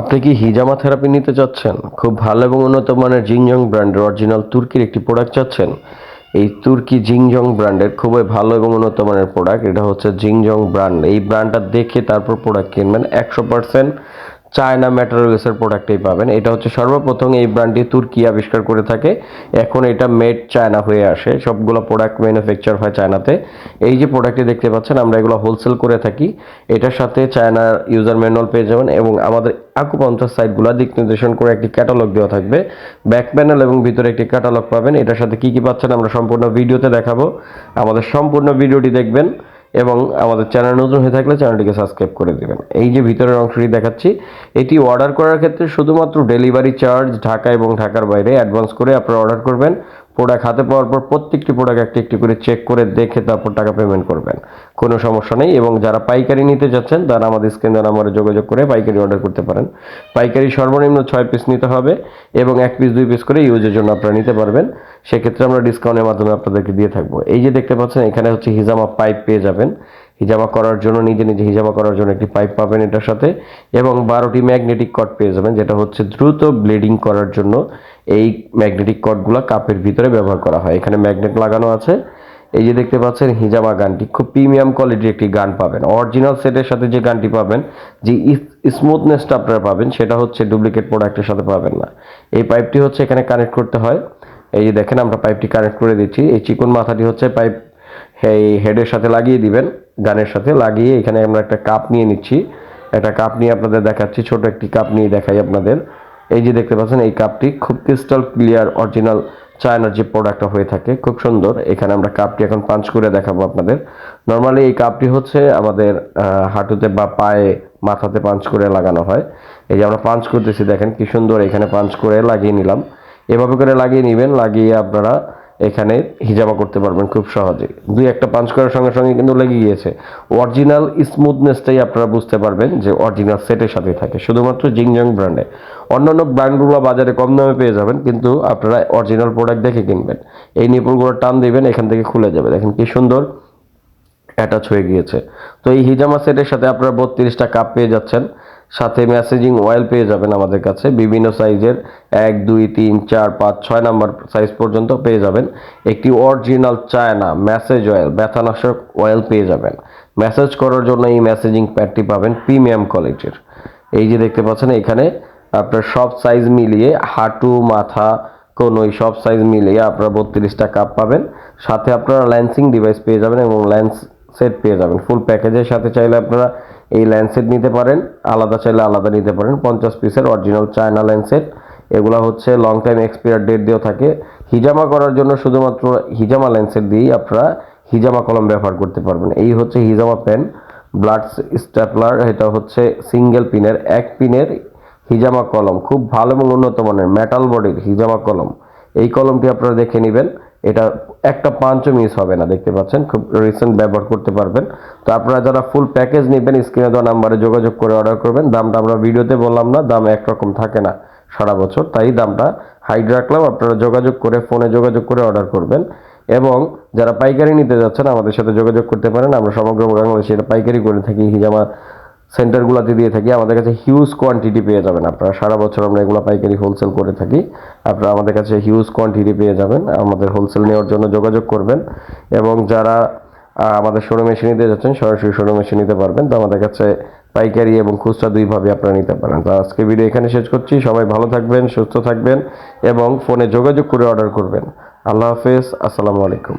আপনি কি হিজামা থেরাপি নিতে চাচ্ছেন? খুব ভালো এবং উন্নত মানের জিংজং ব্র্যান্ডের অরিজিনাল তুর্কির একটি প্রোডাক্ট চাচ্ছেন। এই তুর্কি জিংজং ব্র্যান্ডের খুবই ভালো এবং উন্নত মানের প্রোডাক্ট, এটা হচ্ছে জিংজং ব্র্যান্ড। এই ব্র্যান্ডটা দেখে তারপর প্রোডাক্ট কিনবেন। একশো পার্সেন্ট চায়না ম্যাটেরিয়ালসের প্রোডাক্টেই পাবেন। এটা হচ্ছে সর্বপ্রথম এই ব্র্যান্ডটি তুর্কি আবিষ্কার করে থাকে। এখন এটা মেড চায়না হয়ে আসে। সবগুলো প্রোডাক্ট ম্যানুফ্যাকচার হয় চায়নাতে। এই যে প্রোডাক্টটি দেখতে পাচ্ছেন, আমরা এগুলো হোলসেল করে থাকি। এটার সাথে চায়নার ইউজার ম্যানুয়াল পেয়ে যাবেন এবং আমাদের আকুপাঞ্চার সাইটগুলো দিক নির্দেশন করে একটি ক্যাটালগ দেওয়া থাকবে। ব্যাক প্যানেল এবং ভিতরে একটি ক্যাটালগ পাবেন। এটার সাথে কি কি পাচ্ছেন আমরা সম্পূর্ণ ভিডিওতে দেখাবো। আমাদের সম্পূর্ণ ভিডিওটি দেখবেন। এবং আমাদের চ্যানেল নতুন হয়ে থাকলে চ্যানেলটিকে সাবস্ক্রাইব করে দেবেন। এই যে ভিতরের অংশটি দেখাচ্ছি, এটি অর্ডার করার ক্ষেত্রে শুধুমাত্র ডেলিভারি চার্জ ঢাকা এবং ঢাকার বাইরে অ্যাডভান্স করে আপনারা অর্ডার করবেন। প্রোডাক্ট হাতে পাওয়ার পর প্রত্যেকটি প্রোডাক্ট একটি একটি করে চেক করে দেখে তারপর টাকা পেমেন্ট করবেন। কোনো সমস্যা নেই এবং যারা পাইকারি নিতে যাচ্ছেন, তারা আমাদের স্ক্রিনে নাম্বারে যোগাযোগ করে পাইকারি অর্ডার করতে পারেন। পাইকারি সর্বনিম্ন ছয় পিস নিতে হবে এবং এক পিস দুই পিস করে ইউজের জন্য আপনারা নিতে পারবেন। সেক্ষেত্রে আমরা ডিসকাউন্টের মাধ্যমে আপনাদেরকে দিয়ে থাকব। এই যে দেখতে পাচ্ছেন, এখানে হচ্ছে হিজামা পাইপ পেয়ে যাবেন। হিজামা করার জন্য, নিজে নিজে হিজামা করার জন্য একটি পাইপ পাবেন এটার সাথে এবং বারোটি ম্যাগনেটিক কট পেয়ে যাবেন, যেটা হচ্ছে দ্রুত ব্লিডিং করার জন্য এই ম্যাগনেটিক কটগুলো কাপের ভিতরে ব্যবহার করা হয়। এখানে ম্যাগনেট লাগানো আছে। এই যে দেখতে পাচ্ছেন হিজামা গানটি, খুব প্রিমিয়াম কোয়ালিটির একটি গান পাবেন। অরিজিনাল সেটের সাথে যে গানটি পাবেন, যে স্মুথনেসটা আপনারা পাবেন, সেটা হচ্ছে ডুপ্লিকেট প্রোডাক্টের সাথে পাবেন না। এই পাইপটি হচ্ছে এখানে কানেক্ট করতে হয়। এই যে দেখেন, আমরা পাইপটি কানেক্ট করে দিচ্ছি। এই চিকন মাথাটি হচ্ছে পাইপ এই হেডের সাথে লাগিয়ে দিবেন, গানের সাথে লাগিয়ে এখানে আমরা একটা কাপ নিয়ে নিচ্ছি। একটা কাপ নিয়ে আপনাদের দেখাচ্ছি, ছোট একটি কাপ নিয়ে দেখাই আপনাদের। এই যে দেখতে পাচ্ছেন, এই কাপটি খুব ক্রিস্টাল ক্লিয়ার অরিজিনাল চায়নার যে প্রোডাক্টটা হয়ে থাকে, খুব সুন্দর। এখানে আমরা কাপটি এখন পাঞ্চ করে দেখাবো আপনাদের। নর্মালি এই কাপটি হচ্ছে আমাদের হাঁটুতে বা পায়ে, মাথাতে পাঞ্চ করে লাগানো হয়। এই যে আমরা পাঞ্চ করতেছি, দেখেন কি সুন্দর এখানে পাঞ্চ করে লাগিয়ে নিলাম। এভাবে করে লাগিয়ে নেবেন, লাগিয়ে আপনারা এখানে হিজামা করতে পারবেন খুব সহজে। দুই একটা পাঞ্চ করার সঙ্গে সঙ্গে কিন্তু লেগে গিয়েছে। অরিজিনাল স্মুথনেসটাই আপনারা বুঝতে পারবেন যে অরিজিনাল সেটের সাথে থাকে, শুধুমাত্র জিংজং ব্র্যান্ডে অন্যান্য ব্র্যান্ডগুলো বাজারে কম দামে পেয়ে যাবেন, কিন্তু আপনারা অরিজিনাল প্রোডাক্ট দেখে কিনবেন। এই নিপুলগুলো টান দিবেন, এখান থেকে খুলে যাবে। দেখেন কি সুন্দর অ্যাটাচ হয়ে গিয়েছে। তো এই হিজামা সেটের সাথে আপনারা বত্রিশটা কাপ পেয়ে যাচ্ছেন। সাথে মেসেজিং অয়েল পেয়ে যাবেন আমাদের কাছে। বিভিন্ন সাইজের এক, দুই, তিন, চার, পাঁচ, ছয় নাম্বার সাইজ পর্যন্ত পেয়ে যাবেন। একটি অরিজিনাল চায়না মেসেজ অয়েল ব্যথানাশক অয়েল পেয়ে যাবেন। মেসেজ করার জন্য এই মেসেজিং প্যাডটি পাবেন প্রিমিয়াম কোয়ালিটির এই যে দেখতে পাচ্ছেন, এখানে আপনার সব সাইজ মিলিয়ে হাঁটু, মাথা, কোনো, এই সব সাইজ মিলিয়ে আপনারা বত্রিশটা কাপ পাবেন। সাথে আপনারা ল্যান্সিং ডিভাইস পেয়ে যাবেন এবং ল্যান্স সেট পেয়ে যাবেন। ফুল প্যাকেজের সাথে চাইলে আপনারা এই ল্যান্সেট নিতে পারেন। আলাদা চাইলে আলাদা নিতে পারেন। পঞ্চাশ পিসের অরিজিনাল চায়না ল্যান্সেট এগুলো হচ্ছে লং টাইম এক্সপায়ার ডেট দিয়েও থাকে। হিজামা করার জন্য শুধুমাত্র হিজামা ল্যান্সেট দিয়েই আপনারা হিজামা কলম ব্যবহার করতে পারবেন। এই হচ্ছে হিজামা পেন ব্লাড স্ট্যাপলার এটা হচ্ছে সিঙ্গেল পিনের এক পিনের হিজামা কলম। খুব ভালো এবং উন্নত মানের মেটাল বডির হিজামা কলম। এই কলমটি আপনারা দেখে নেবেন। এটা একটা পাঞ্চও মিস হবে না, দেখতে পাচ্ছেন? খুব রিসেন্ট ব্যবহার করতে পারবেন। তো আপনারা যারা ফুল প্যাকেজ নেবেন স্ক্রিনে দেওয়া নাম্বারে যোগাযোগ করে অর্ডার করবেন। দামটা আমরা ভিডিওতে বললাম না, দাম একরকম থাকে না সারা বছর, তাই দামটা হাইড রাখলাম। আপনারা যোগাযোগ করে ফোনে যোগাযোগ করে অর্ডার করবেন। এবং যারা পাইকারি নিতে যাচ্ছেন, আমাদের সাথে যোগাযোগ করতে পারেন। আমরা সমগ্র বাংলাদেশে পাইকারি করে থাকি, হিজামা সেন্টারগুলোতে দিয়ে থাকি। আমাদের কাছে হিউজ কোয়ান্টিটি পেয়ে যাবেন আপনারা। সারা বছর আমরা এগুলো পাইকারি হোলসেল করে থাকি। আপনারা আমাদের কাছে হিউজ কোয়ান্টিটি পেয়ে যাবেন। আমাদের হোলসেল নেওয়ার জন্য যোগাযোগ করবেন। এবং যারা আমাদের শোরুমে এসে নিতে যাচ্ছেন, সরাসরি শোরুমে এসে নিতে পারবেন। তো আমাদের কাছে পাইকারি এবং খুচরা দুইভাবে আপনারা নিতে পারেন। তো আজকে ভিডিও এখানে শেষ করছি। সবাই ভালো থাকবেন, সুস্থ থাকবেন এবং ফোনে যোগাযোগ করে অর্ডার করবেন। আল্লাহ হাফেজ। আসসালামু আলাইকুম।